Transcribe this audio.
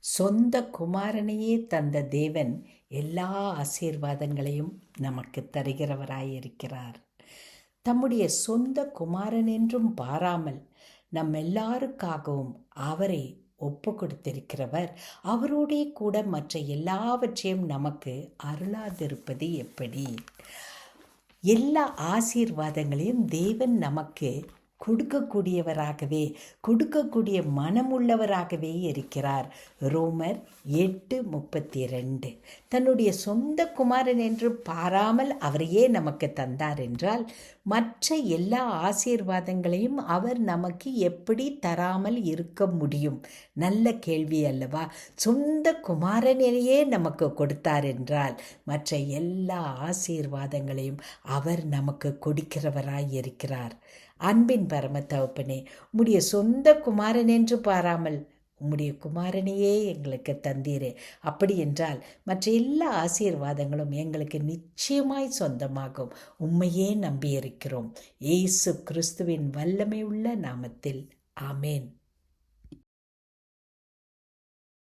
சொந்த குமாரனையே தந்த தேவன் எல்லா ஆசீர்வாதங்களையும் நமக்கு தருகிறவராயிருக்கிறார். தம்முடைய சொந்த குமாரன் என்றும் பாராமல் நம் எல்லாருக்காகவும் அவரை ஒப்பு கொடுத்திருக்கிறவர் அவரோடே கூட மற்ற எல்லாவற்றையும் நமக்கு அருளாதிருப்பது எப்படி? எல்லா ஆசீர்வாதங்களையும் தேவன் நமக்கு கொடுக்கக்கூடியவராகவே கொடுக்கக்கூடிய மனமுள்ளவராகவே இருக்கிறார். ரோமர் எட்டு முப்பத்தி ரெண்டு தன்னுடைய சொந்த குமாரன் என்று பாராமல் அவரையே நமக்கு தந்தார் என்றால் மற்ற எல்லா ஆசீர்வாதங்களையும் அவர் நமக்கு எப்படி தராமல் இருக்க முடியும்? நல்ல கேள்வி அல்லவா? சொந்த குமாரனையே நமக்கு கொடுத்தார் என்றால் மற்ற எல்லா ஆசீர்வாதங்களையும் அவர் நமக்கு கொடுக்கிறவராய் இருக்கிறார். அன்பின் பரம தகப்பனே உம்முடைய சொந்த குமாரன் என்று பாராமல் உம்முடைய குமாரனையே எங்களுக்கு தந்தீரே. அப்படி என்றால் மற்ற எல்லா ஆசீர்வாதங்களும் எங்களுக்கு நிச்சயமாய் சொந்தமாகும். உண்மையே நம்பியிருக்கிறோம். இயேசு கிறிஸ்துவின் வல்லமை உள்ள நாமத்தில். ஆமேன்.